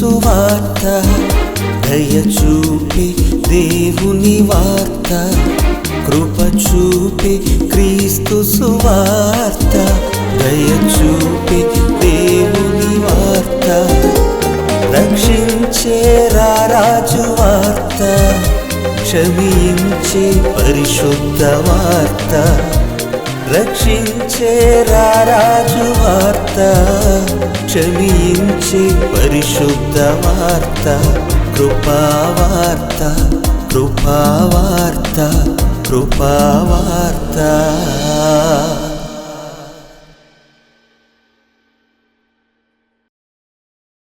సువార్త దయచూపి దేవుని వార్త కృప చూపి క్రీస్తు సువార్త దయచూపి దేవుని వార్త రక్షించే రారాజు వార్త క్షమించే పరిశుద్ధ వార్త రక్షించే రారాజు వార్త. క్షమించే పరిశుద్ధ వార్త కృపావార్త కృపావార్త కృపావార్త